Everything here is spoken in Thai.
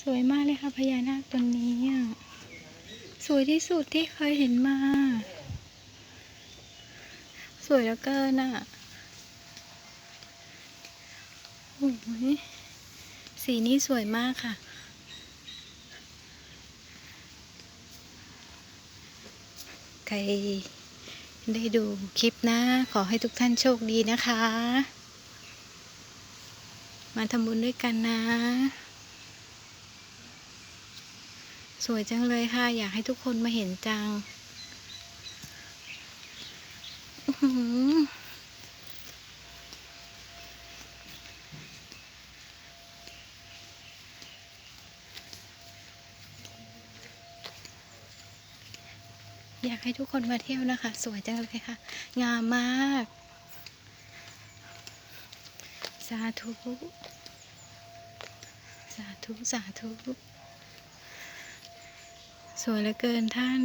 สวยมากเลยค่ะพญานาคตนนี้สวยที่สุดที่เคยเห็นมา สวยเหลือเกินอะโอ้ยสีนี้สวยมากค่ะ ใครได้ดูคลิปนะ ขอให้ทุกท่านโชคดีนะคะ มาทำบุญด้วยกันนะ สวยจังเลยค่ะ อยากให้ทุกคนมาเห็นจังอยากให้ทุกคนมาเที่ยวนะคะ สวยจังเลยค่ะ งามมาก สาธุ สาธุ สาธุ สวยเหลือเกินท่าน